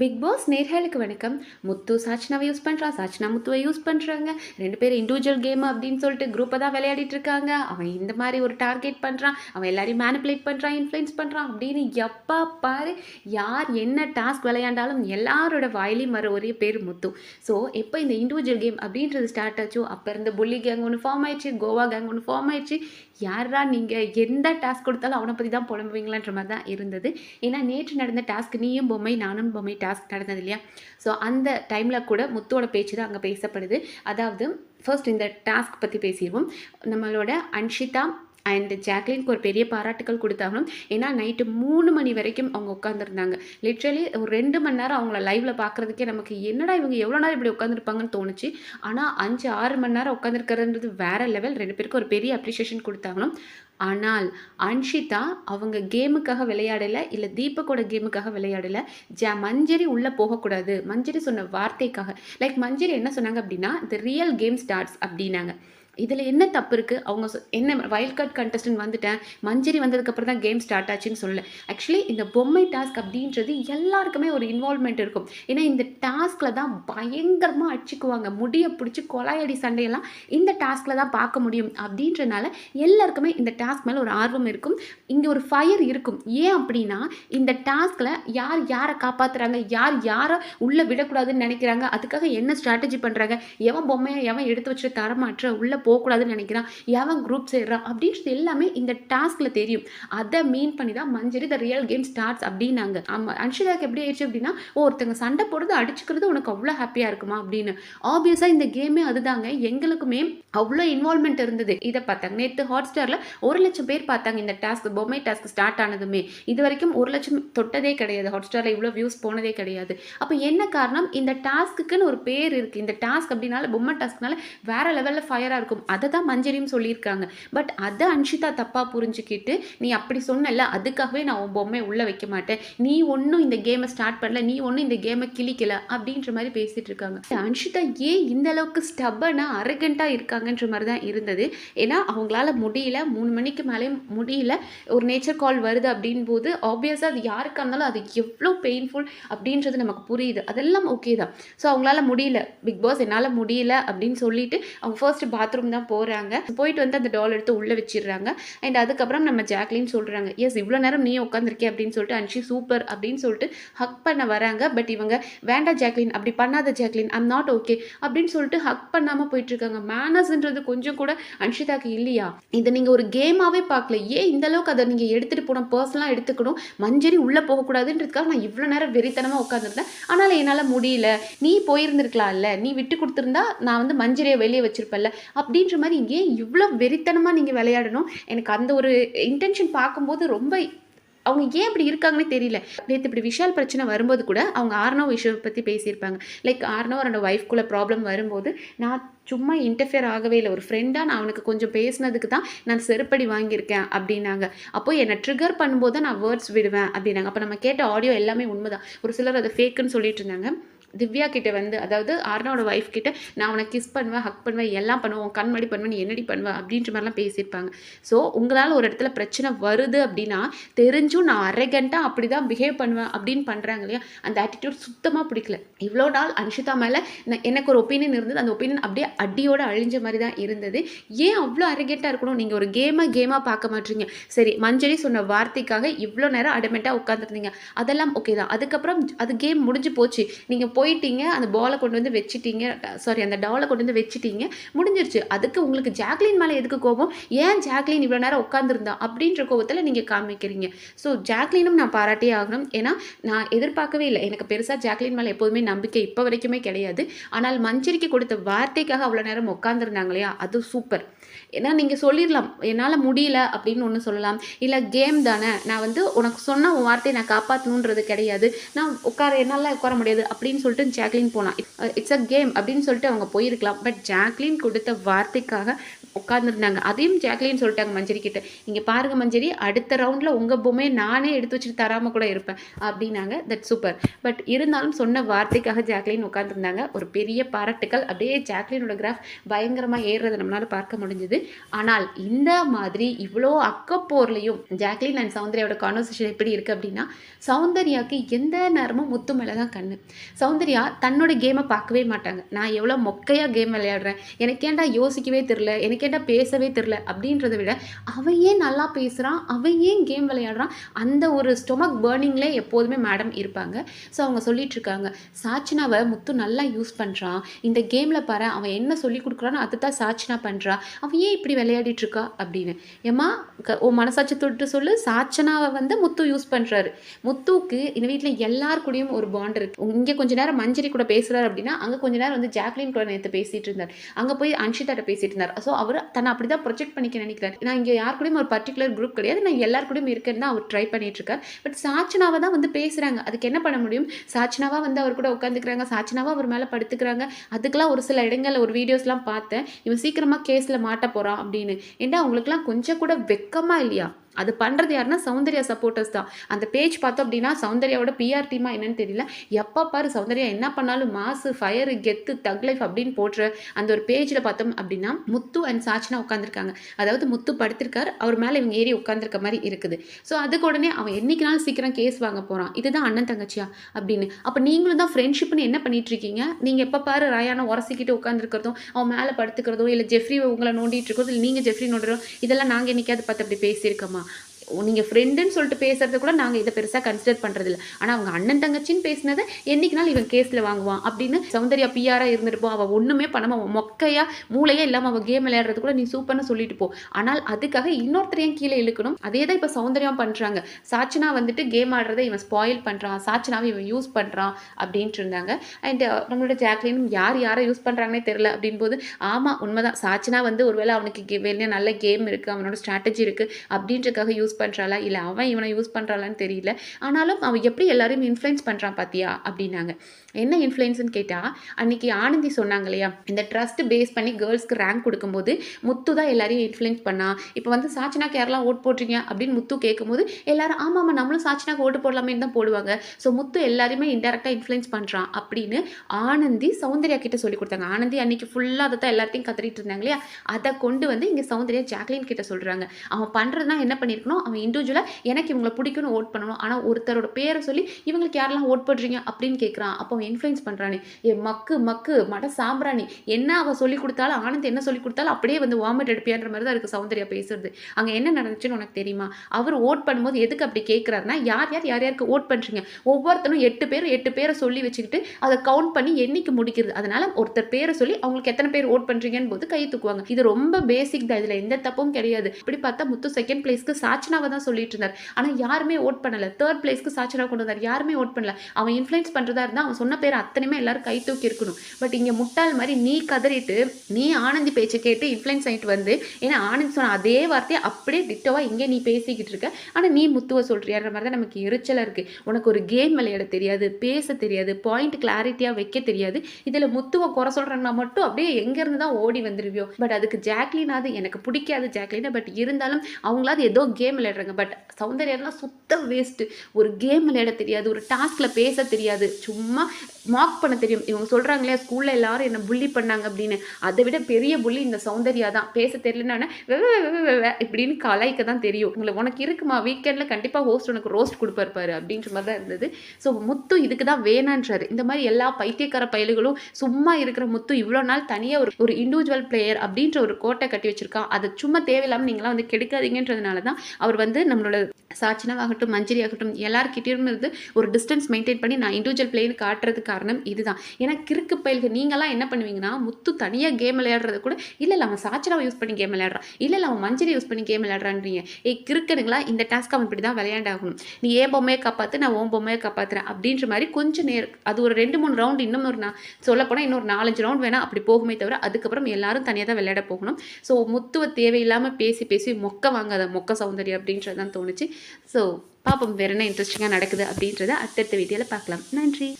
Big pass நேர்களுக்கு வணக்கம். முத்து சாச்சனாவை use பண்ணுறா சாச்சனா முத்துவை யூஸ் பண்ணுறாங்க ரெண்டு பேரும் இண்டிவிஜுவல் கேம் அப்படின்னு சொல்லிட்டு குரூப்பை தான் விளையாடிட்டு இருக்காங்க. அவன் இந்த மாதிரி ஒரு டார்கெட் பண்ணுறான் அவன் எல்லாரையும் மேனிப்புலேட் பண்ணுறான் இன்ஃப்ளூயன்ஸ் பண்ணுறான் அப்படின்னு எப்போ பாரு யார் என்ன டாஸ்க் விளையாண்டாலும் எல்லாரோட வாயிலையும் வர ஒரே பேர் முத்து. ஸோ எப்போ இந்த இண்டிவிஜுவல் கேம் அப்படின்றது ஸ்டார்ட் ஆச்சோ அப்போ இருந்த புள்ளி கேங் ஒன்று ஃபார்ம் ஆயிடுச்சு கோவா கேங் ஒன்று ஃபார்ம் ஆயிடுச்சு. யாரா நீங்கள் எந்த டாஸ்க் கொடுத்தாலும் அவனை பற்றி தான் புலம்புவீங்களான்ற மாதிரி தான் இருந்தது. ஏன்னா நேற்று நடந்த டாஸ்க் நீயும் பொம்மை நானும் பொம்மை டாஸ்க் நடந்தது இல்லையா ஸோ அந்த டைமில் கூட முத்தோட பேச்சு தான் அங்கே பேசப்படுது. அதாவது ஃபர்ஸ்ட் இந்த டாஸ்க் பற்றி பேசிடுவோம் நம்மளோட அன்ஷிதா அண்ட் ஜாக்லினுக்கு ஒரு பெரிய பாராட்டுகள் கொடுத்தாகணும் ஏன்னா நைட்டு மூணு மணி வரைக்கும் அவங்க உட்காந்துருந்தாங்க லிட்ரலி ஒரு ரெண்டு மணி நேரம் அவங்கள லைவில் பார்க்குறதுக்கே நமக்கு என்னடா இவங்க எவ்வளோ நேரம் இப்படி உட்காந்துருப்பாங்கன்னு தோணுச்சு. ஆனால் அஞ்சு ஆறு மணி நேரம் உட்காந்துருக்கிறதுன்றது வேற லெவல் ரெண்டு பேருக்கும் ஒரு பெரிய அப்ரிஷியேஷன் கொடுத்தாங்கணும் ஆனால் அன்ஷிதா அவங்க கேமுக்காக விளையாடலை இல்லை தீபக்கோட கேமுக்காக விளையாடலை. ஜ மஞ்சரி உள்ளே போகக்கூடாது. மஞ்சரி சொன்ன வார்த்தைக்காக. லைக் மஞ்சரி என்ன சொன்னாங்க அப்படின்னா த ரியல் கேம் ஸ்டார்ட்ஸ் அப்படின்னாங்க. இதில் என்ன தப்பு இருக்குது அவங்க சொ- என்ன வைல்ட் கார்டு கண்டஸ்டன்ட் வந்துட்டேன். மஞ்சரி வந்ததுக்கப்புறம் தான் கேம் ஸ்டார்ட் ஆச்சுன்னு சொல்லல. ஆக்சுவலி இந்த பொம்மை டாஸ்க் அப்படின்றது எல்லாருக்குமே ஒரு இன்வால்மெண்ட் இருக்கும். ஏன்னா இந்த டாஸ்கில் தான் பயங்கரமாக அடிச்சுக்குவாங்க. முடியை பிடிச்சி கொலாயடி சண்டையெல்லாம் இந்த டாஸ்கில் தான் பார்க்க முடியும். அப்படின்றனால எல்லாருக்குமே இந்த டாஸ்க் மேலே ஒரு ஆர்வம் இருக்கும். இங்கே ஒரு ஃபயர் இருக்கும். ஏன் அப்படின்னா இந்த டாஸ்கில் யார் யாரை காப்பாற்றுறாங்க யார் யாரை உள்ளே விடக்கூடாதுன்னு நினைக்கிறாங்க? அதுக்காக என்ன ஸ்ட்ராட்டஜி பண்ணுறாங்க எவன் பொம்மையை எவன் எடுத்து வச்சுட்டு தரமாற்ற உள்ளே போகக்கூடாதுன்னு நினைக்கிறான். எவன் குரூப் சேர்றான்? அப்படின்றது எல்லாமே இந்த டாஸ்கில் தெரியும். அதை மீன் பண்ணி தான் Manjari the real game starts அப்படின்னாங்க. ஆமாம் அன்ஷிதாக்கு எப்படி ஆயிடுச்சு அப்படின்னா ஒருத்தங்க சண்டை போடுறது அடிச்சுக்கிறது உனக்கு அவ்வளோ ஹாப்பியாக இருக்குமா அப்படின்னு. ஆப்வியஸாக இந்த கேமே அதுதாங்க. எங்களுக்குமே அவ்வளோ இன்வால்மெண்ட் இருந்தது. இதை பார்த்தாங்க. நேற்று ஹாட் ஸ்டாரில் ஒரு லட்சம் பேர் பார்த்தாங்க இந்த டாஸ்க் பொம்மை டாஸ்க் ஸ்டார்ட் ஆனதுமே. இது வரைக்கும் ஒரு லட்சம் தொட்டதே கிடையாது. ஹாட் ஸ்டாரில் இவ்வளோ வியூஸ் போனதே கிடையாது. அப்போ என்ன காரணம்? இந்த டாஸ்க்குன்னு ஒரு பேர் இருக்குது இந்த டாஸ்க் அப்படின்னால பொம்மை டாஸ்க்னால வேற லெவலில் ஃபயராக இருக்கும். அதை தான் மஞ்சரியும் சொல்லியிருக்காங்க. பட் அதை அன்ஷிதா தப்பாக புரிஞ்சுக்கிட்டு நீ அப்படி சொன்னல அதுக்காகவே நான் உன் பொம்மை உள்ளே வைக்க மாட்டேன். நீ ஒன்றும் இந்த கேமை ஸ்டார்ட் பண்ணல. நீ ஒன்றும் இந்த கேமை கிளிக்கல அப்படின்ற மாதிரி பேசிட்டு இருக்காங்க. அன்ஷிதா ஏன் இந்த அளவுக்கு ஸ்டப்பனாக அரகண்ட்டாக இருக்காங்கன்ற மாதிரி தான் இருந்தது. ஏன்னா அவங்களால முடியல. மூணு மணிக்கு மேலே முடியல. ஒரு நேச்சர் கால் வருது அப்படின் போது ஆப்வியஸாக அது யாருக்காக இருந்தாலும் அது எவ்வளோ பெயின்ஃபுல் அப்படின்றது நமக்கு புரியுது. அதெல்லாம் ஓகே தான். ஸோ அவங்களால முடியல. பிக் பாஸ் என்னால் முடியல அப்படின்னு சொல்லிட்டு அவங்க ஃபர்ஸ்ட் பாத்ரூம் தான் போகிறாங்க போயிட்டு வந்து அந்த டால் எடுத்து உள்ளே வச்சிடுறாங்க. அண்ட் அதுக்கப்புறம் நம்ம ஜாக்லின் சொல்கிறாங்க எஸ் இவ்வளோ நேரம் நீ உட்காந்துருக்கே அப்படின்னு சொல்லிட்டு அன்ஷி சூப்பர் அப்படின்னு சொல்லிட்டு ஹக் பண்ண வராங்க. பட் இவங்க வேண்டாம் ஜாக்லின் அப்படி பண்ணாத ஜாக்லின் ஐம் நாட் ஓகே அப்படின்னு சொல்லிட்டு ஹக் பண்ணாமல் போயிட்டு இருக்காங்க மேனஸ்ன்றது கொஞ்சம் கூட அன்ஷிதாக்கு இல்லையா? இதை நீங்கள் ஒரு கேமாவே பார்க்கல. ஏன் இந்த அளவுக்கு அதை நீங்கள் எடுத்துகிட்டு போன பர்சனலாக எடுத்துக்கணும்? மஞ்சரி உள்ளே போகக்கூடாதுன்றதுக்காக நான் இவ்வளோ நேரம் வெறித்தனமாக உட்காந்துருந்தேன் ஆனால் என்னால் முடியல. நீ போயிருந்திருக்கலாம்ல. நீ விட்டு கொடுத்துருந்தா நான் வந்து மஞ்சரியை வெளியே வச்சிருப்பேன்ல. அப்படின்ற மாதிரி ஏன் இவ்வளோ வெறித்தனமாக நீங்கள் விளையாடணும்? எனக்கு அந்த ஒரு இன்டென்ஷன் பார்க்கும்போது ரொம்ப அவங்க ஏன் இப்படி இருக்காங்கன்னே தெரியல. நேற்று இப்படி விஷால் பிரச்சனை வரும்போது கூட அவங்க ஆர்னோ விஷயம் பற்றி பேசியிருப்பாங்க. லைக் ஆர்னவ் அவரோட ஒய்ஃப்குள்ளே ப்ராப்ளம் வரும்போது நான் சும்மா இன்டர்ஃபியர் ஆகவே இல்லை. ஒரு ஃப்ரெண்டாக நான் அவனுக்கு கொஞ்சம் பேசினதுக்கு தான் நான் செருப்படி வாங்கியிருக்கேன் அப்படின்னாங்க. அப்போ என்னை ட்ரிகர் பண்ணும்போது தான் நான் வேர்ட்ஸ் விடுவேன் அப்படின்னாங்க. அப்போ நம்ம கேட்ட ஆடியோ எல்லாமே உண்மைதான். ஒரு சிலர் அதை ஃபேக்குன்னு சொல்லிட்டு இருந்தாங்க. திவ்யா கிட்ட வந்து அதாவது ஆர்னாவோட ஒய்ஃப் கிட்ட நான் உனக்கு கிஸ் பண்ணுவேன் ஹக் பண்ணுவேன் எல்லாம் பண்ணுவேன் கண் மடி பண்ணுவேன் நீ என்னடி பண்ணுவேன் அப்படின்ற மாதிரிலாம் பேசியிருப்பாங்க. ஸோ உங்களால் ஒரு இடத்துல பிரச்சனை வருது அப்படின்னா தெரிஞ்சும் நான் அரகண்ட்டாக அப்படி தான் பிஹேவ் பண்ணுவேன் அப்படின்னு பண்ணுறாங்க இல்லையா? அந்த ஆட்டிடியூட் சுத்தமாக பிடிக்கல. இவ்வளோ நாள் அன்ஷிதா மேலே நான் எனக்கு ஒரு ஒப்பீனியன் இருந்தது. அந்த ஒப்பீனியன் அப்படியே அடியோட அழிஞ்ச மாதிரி தான் இருந்தது. ஏன் அவ்வளோ அரகெண்ட்டாக இருக்கணும்? நீங்கள் ஒரு கேமை கேமாக பார்க்க மாட்டீங்க. சரி மஞ்சளி சொன்ன வார்த்தைக்காக இவ்வளோ நேரம் அடமெண்ட்டாக உட்காந்துருந்தீங்க அதெல்லாம் ஓகே தான். அதுக்கப்புறம் அது கேம் முடிஞ்சு போச்சு. நீங்கள் போயிட்டீங்க அந்த பாலை கொண்டு வந்து வச்சிட்டீங்க சாரி அந்த டாலை கொண்டு வந்து வச்சிட்டீங்க முடிஞ்சிருச்சு. அதுக்கு உங்களுக்கு ஜாக்லின் மேலே எதுக்கு கோபம்? ஏன் ஜாக்லின் இவ்வளோ நேரம் உட்காந்துருந்தா அப்படின்ற கோபத்தில் நீங்கள் காமிக்கிறீங்க. ஸோ ஜாக்லினும் நான் பாராட்டியே ஆகணும். ஏன்னா நான் எதிர்பார்க்கவே இல்லை. எனக்கு பெருசாக ஜாக்லின் மேலே எப்போதுமே நம்பிக்கை இப்போ வரைக்குமே கிடையாது. ஆனால் மஞ்சரிக்கு கொடுத்த வார்த்தைக்காக அவ்வளோ நேரம் உட்காந்துருந்தாங்க இல்லையா? அது சூப்பர் ஏன்னா நீங்கள் சொல்லிடலாம். என்னால் முடியல அப்படின்னு ஒன்று சொல்லலாம். இல்லை கேம் தானே. நான் வந்து உனக்கு சொன்ன உன் வார்த்தையை நான் காப்பாற்றணுன்றது கிடையாது. நான் உட்கார என்னால் உட்கார முடியாது அப்படின்னு சொல்லிட்டு ஜாக்லின் போனான். இட்ஸ் அ கேம் அப்படின்னு சொல்லிட்டு அவங்க போயிருக்கலாம். பட் ஜாக்லின் கொடுத்த வார்த்தைக்காக உட்காந்துருந்தாங்க அதையும் ஜாக்லின்னு சொல்லிட்டாங்க மஞ்சரி கிட்ட. இங்கே பாருங்க மஞ்சரி அடுத்த ரவுண்டில் உங்கள் பொம்மையை நானே எடுத்து வச்சுட்டு தராமல் கூட இருப்பேன். அப்படின்னாங்க. தட் சூப்பர் பட் இருந்தாலும் சொன்ன வார்த்தைக்காக ஜாக்லின் உட்காந்துருந்தாங்க ஒரு பெரிய பாராட்டுக்கள் அப்படியே ஜாக்லினோட கிராஃப் பயங்கரமாக ஏறுறதை நம்மளால் பார்க்க முடிஞ்சுது. ஆனால் இந்த மாதிரி இவ்வளோ அக்கப்போர்லையும் ஜாக்லின் அண்ட் சௌந்தர்யாவோட கான்வர்சேஷன் எப்படி இருக்குது அப்படின்னா சௌந்தர்யாவுக்கு எந்த நேரமும் முத்து மேலே தான் கண்ணு. சௌந்தர்யா தன்னோட கேமை பார்க்கவே மாட்டாங்க. நான் எவ்வளோ மொக்கையாக கேம் விளையாடுறேன். எனக்கு ஏன்டா யோசிக்கவே தெரில எனக்கு ஏன்டா பேசவே தெரில அப்படின்றத விட அவன் ஏன் நல்லா பேசுகிறான் அவன் ஏன் கேம் விளையாடுறான்? அந்த ஒரு ஸ்டொமக் பேர்னிங்ல எப்போதுமே மேடம் இருப்பாங்க. ஸோ அவங்க சொல்லிட்டு இருக்காங்க சாச்சனாவை முத்து நல்லா யூஸ் பண்ணுறான் இந்த கேமில் பாரு அவன் என்ன சொல்லி கொடுக்குறான்னு அதை தான் சாச்சனா பண்ணுறா அவன் ஏன் இப்படி விளையாடிட்டு இருக்கா? அப்படின்னு. ஏம்மா க- மனசாட்சி தொட்டு சொல்லு. சாச்சனாவை வந்து முத்து யூஸ் பண்ணுறாரு முத்துவுக்கு இந்த வீட்டில் எல்லார் கூடயும் ஒரு பாண்ட் இருக்கு. இங்கே கொஞ்ச நேரம் மஞ்சரி கூட பேசுகிறார் அப்படின்னா அங்கே கொஞ்ச நேரம் வந்து ஜாக்லின் கூட நேற்று பேசிட்டு இருந்தார். அங்கே போய் அன்ஷிதாட்ட பேசிட்டு இருந்தார். ஸோ அவர் தன்னை அப்படி தான் ப்ரொஜெக்ட் பண்ணிக்க நினைக்கிறார். நான் இங்கே யார் கூடயும் ஒரு பர்டிகுலர் குரூப் கிடையாது. நான் எல்லார் கூடயும் இருக்கேன்னு தான் அவர் ட்ரை பண்ணிட்டு இருக்கார் பட் சாச்சனாவை தான் வந்து பேசுகிறாங்க அதுக்கு என்ன பண்ண முடியும்? சாச்சனாவாக வந்து அவர் கூட உட்காந்துக்கிறாங்க சாச்சனாவாக அவர் மேலே படுத்துக்கிறாங்க. அதுக்கெல்லாம் ஒரு சில இடங்களில் ஒரு வீடியோஸ்லாம் பார்த்தேன். இவன் சீக்கிரமாக கேஸில் மாட்ட போகிறான் அப்படின்னு. ஏன்னா அவங்களுக்குலாம் கொஞ்சம் கூட வெக்கமாக இல்லையா? அது பண்ணுறது யாருன்னா சௌந்தர்யா சப்போர்ட்டர்ஸ் தான். அந்த பேஜ் பார்த்தோம் அப்படின்னா சௌந்தர்யாவோட பிஆர் டீமா என்னன்னு தெரியல. எப்போ பாரு சௌந்தர்யா என்ன பண்ணாலும் மாசு ஃபயரு கெத்து தக் லைஃப் அப்படின்னு போடுற அந்த ஒரு பேஜில் பார்த்தோம் அப்படின்னா முத்து அண்ட் சாச்சனா உட்காந்துருக்காங்க அதாவது முத்து படுத்திருக்காரு அவர் மேலே இவங்க ஏறி உட்காந்துருக்க மாதிரி இருக்குது. ஸோ அதுக்கு உடனே அவன் என்னைக்குனாலும் சீக்கிரம் கேஸ் வாங்க போகிறான் இதுதான் அண்ணன் தங்கச்சியா? அப்படின்னு. அப்போ நீங்களும் தான் ஃப்ரெண்ட்ஷிப்னு என்ன பண்ணிட்டு இருக்கீங்க நீங்கள் எப்போ பாரு ராயானை உரசிக்கிட்டு உட்காந்துருக்கிறதும் அவன் மேலே படுத்துக்கிறதும் இல்லை ஜெஃப்ரி உங்களை நோண்டிட்டு இருக்கிறதும் இல்லை நீங்கள் ஜெஃப்ரி நோண்டுறோம் இதெல்லாம் நாங்கள் என்னைக்காவது பார்த்து அப்படி பேசியிருக்கோமா? uma நீங்கள் ஃப்ரெண்டுன்னு சொல்லிட்டு பேசுறது கூட நாங்கள் இதை பெருசாக கன்சிடர் பண்ணுறதில்ல ஆனால் அவங்க அண்ணன் தங்கச்சின்னு பேசினதை என்னைக்குனாலும் இவன் கேஸில் வாங்குவான் அப்படின்னு சௌந்தர்யா பிஆராக இருந்திருப்போம். அவள் ஒன்றுமே பண்ணாமல் அவன் மொக்கையா மூளையே இல்லாமல் அவள் கேம் விளையாடுறது கூட நீ சூப்பர்னு சொல்லிட்டு போ. ஆனால் அதுக்காக இன்னொருத்தரையும் கீழே இழுக்கணும்? அதே தான் இப்போ சௌந்தர்யம் பண்ணுறாங்க சாச்சனா வந்துட்டு கேம் ஆடுறதை இவன் ஸ்பாயில் பண்ணுறான் சாச்சனாவை இவன் யூஸ் பண்ணுறான் அப்படின்ட்டு இருந்தாங்க. அண்ட் நம்மளோட ஜாக்லினும் யார் யாரை யூஸ் பண்ணுறாங்கன்னே தெரில அப்படின்போது ஆமாம் உண்மைதான். சாச்சனா வந்து ஒருவேளை அவனுக்கு கே- நல்ல கேம் இருக்குது அவனோட ஸ்ட்ராட்டஜி இருக்குது அப்படின்றக்காக யூஸ் பண்ணுறாளா இல்லை அவன் இவனை யூஸ் பண்ணுறாளான்னு தெரியல. ஆனாலும் அவன் எப்படி எல்லாரையும் இன்ஃப்ளூயன்ஸ் பண்ணுறான் பாத்தியா? அப்படின்னாங்க. என்ன இன்ஃப்ளூயன்ஸ்னு கேட்டால் அன்றைக்கி ஆனந்தி சொன்னாங்க இல்லையா? இந்த ட்ரஸ்ட் பேஸ் பண்ணி கேர்ள்ஸ்க்கு ரேங்க் கொடுக்கும்போது முத்து தான் எல்லாரையும் இன்ஃப்ளூயன்ஸ் பண்ணா. இப்போ வந்து சாச்சினா யாரெல்லாம் ஓட் போட்டிருக்கீங்க அப்படின்னு முத்து கேட்கும்போது எல்லாரும் ஆமாம் ஆமாம் நம்மளும் சாச்சினாக்கு ஓட்டு போடலாமேன்னு தான் போடுவாங்க. ஸோ முத்து எல்லாருமே இன்டெரக்டாக இன்ஃப்ளூயன்ஸ் பண்ணுறான் அப்படின்னு ஆனந்தி சௌந்தர்யா கிட்ட சொல்லி கொடுத்தாங்க. ஆனந்தி அன்னைக்கு ஃபுல்லாக அதை தான் எல்லாத்தையும் கத்திரிட்டு இருந்தாங்க இல்லையா? அதை கொண்டு வந்து இங்கே சௌந்தர்யா ஜாக்லின் கிட்ட சொல்கிறாங்க அவன் பண்ணுறதுனா என்ன பண்ணியிருக்கணும் அவன் இண்டிவிஜுவலாக எனக்கு இவங்களை பிடிக்கும்னு ஓட் பண்ணணும். ஆனால் ஒருத்தரோட பேரை சொல்லி இவங்களுக்கு யாரெல்லாம் ஓட் போடுறீங்க அப்படின்னு கேட்குறான் அப்போ அவன் இன்ஃப்ளூயன்ஸ் பண்ணுறானே ஏ மக்கு மக்கு மட சாம்பிராணி. என்ன அவள் சொல்லி கொடுத்தாலும் ஆனந்த் என்ன சொல்லி கொடுத்தாலும் அப்படியே வந்து வாமிட் எடுப்பியான்ற மாதிரி தான் இருக்குது சௌந்தர்யா பேசுறது. அங்கே என்ன நடந்துச்சுன்னு உனக்கு தெரியுமா? அவர் ஓட் பண்ணும்போது எதுக்கு அப்படி கேட்குறாருன்னா யார் யார் யார் யாருக்கு ஓட் பண்ணுறீங்க ஒவ்வொருத்தரும் எட்டு பேர் எட்டு பேரை சொல்லி வச்சுக்கிட்டு அதை கவுண்ட் பண்ணி எண்ணிக்கை முடிக்கிறது? அதனால் ஒருத்தர் பேரை சொல்லி அவங்களுக்கு எத்தனை பேர் ஓட் பண்ணுறீங்கன்னு போது கை தூக்குவாங்க. இது ரொம்ப பேசிக் தான். இதில் எந்த தப்பும் கிடையாது. இப்படி பார்த்தா முத்து செகண்ட் பிளேஸ்க்கு சாட்சி சாச்சனாவை தான் சொல்லிட்டு இருந்தார். ஆனால் யாருமே ஓட் பண்ணல. தேர்ட் பிளேஸ்க்கு சாச்சனா கொண்டு வந்தார். யாருமே ஓட் பண்ணல. அவன் இன்ஃப்ளூயன்ஸ் பண்ணுறதா இருந்தால் அவன் சொன்ன பேர் அத்தனையுமே எல்லாரும் கை தூக்கி இருக்கணும். பட் இங்கே முட்டாள் மாதிரி நீ கதறிட்டு நீ ஆனந்தி பேச்சை கேட்டு இன்ஃப்ளூயன்ஸ் ஆகிட்டு வந்து ஏன்னா ஆனந்த் சொன்ன அதே வார்த்தையை அப்படியே டிட்டோவா இங்கே நீ பேசிக்கிட்டு இருக்க. ஆனால் நீ முத்துவ சொல்றியான்ற மாதிரி தான் நமக்கு எரிச்சலாக இருக்குது உனக்கு ஒரு கேம் விளையாட தெரியாது பேச தெரியாது பாயிண்ட் கிளாரிட்டியாக வைக்க தெரியாது. இதில் முத்துவை குறை சொல்கிறேன்னா மட்டும் அப்படியே எங்கேருந்து தான் ஓடி வந்துருவியோ? பட் அதுக்கு ஜாக்லினாவது எனக்கு பிடிக்காது ஜாக்லினா. பட் இருந்தாலும் அவங்களாவது ஏதோ கேம் விளையாடுறாங்க. பட் சௌந்தர்யாலாம் சுத்த வேஸ்ட்டு ஒரு கேம் விளையாட தெரியாது ஒரு டாஸ்கில் பேச தெரியாது. சும்மா மார்க் பண்ண தெரியும். இவங்க சொல்கிறாங்களே ஸ்கூலில் எல்லாரும் என்ன புள்ளி பண்ணாங்க அப்படின்னு. அதை விட பெரிய புள்ளி இந்த சௌந்தர்யா தான். பேச தெரியலன்னா இப்படின்னு கலாய்க்க தான் தெரியும். உங்களை உனக்கு இருக்குமா? வீக்கெண்டில் கண்டிப்பாக ஹோஸ்ட் உனக்கு ரோஸ்ட் கொடுப்பாரு பாரு அப்படின்ற மாதிரி தான் இருந்தது. ஸோ முத்து இதுக்கு தான் வேணான்றாரு. இந்த மாதிரி எல்லா பைத்தியக்கார பயல்களும் சும்மா இருக்கிற முத்து இவ்வளோ நாள் தனியாக ஒரு ஒரு இண்டிவிஜுவல் பிளேயர் அப்படின்ற ஒரு கோட்டை கட்டி வச்சிருக்கான். அதை சும்மா தேவையில்லாமல் நீங்களாம் வந்து கெடுக்காதீங்கன்றதுனால தான் அவர் வந்து நம்மளோட சாச்சனாவாகட்டும் மஞ்சரி ஆகட்டும் எல்லாருக்கிட்டையும் இருந்து ஒரு டிஸ்டன்ஸ் மெயின்டைன் பண்ணி நான் இண்டிவிஜுவல் பிளேன்னு காட்டுறதுக்கு காரணம் இதுதான். ஏன்னா கிறுக்கு பயில்கள் நீங்களாம் என்ன பண்ணுவீங்கன்னா முத்து தனியாக கேம் விளையாடுறது கூட இல்லை இல்லை அவன் சாச்சனாவை யூஸ் பண்ணி கேம் விளையாடுறான். இல்லை இல்லை அவன் மஞ்சரி யூஸ் பண்ணி கேம் விளையாடுறான்றீங்க. ஏ கிறுக்கனுங்களா இந்த டாஸ்க் அவன் இப்படி தான் விளையாண்டாகணும். நீ ஏன் பொம்மையை காப்பாற்று நான் ஓன் பொம்மையை காப்பாற்றுறேன் அப்படின்ற மாதிரி கொஞ்சம் நேர் அது ஒரு ரெண்டு மூணு ரவுண்ட் இன்னும் ஒரு நான் சொல்லப்போனால் இன்னொரு நாலஞ்சு ரவுண்ட் வேணால் அப்படி போகுமே தவிர அதுக்கப்புறம் எல்லாரும் தனியாக தான் விளையாட போகணும். ஸோ முத்துவ தேவையில்லாமல் பேசி பேசி மொக்க வாங்காத மொக்க சௌந்தர்யம் அப்படின்றது தான் தோணுச்சு. ஸோ பாப்போம் வேற என்ன இன்ட்ரெஸ்டிங்காக நடக்குது அப்படின்றத அடுத்தடுத்த வீடியோவில் பார்க்கலாம். நன்றி.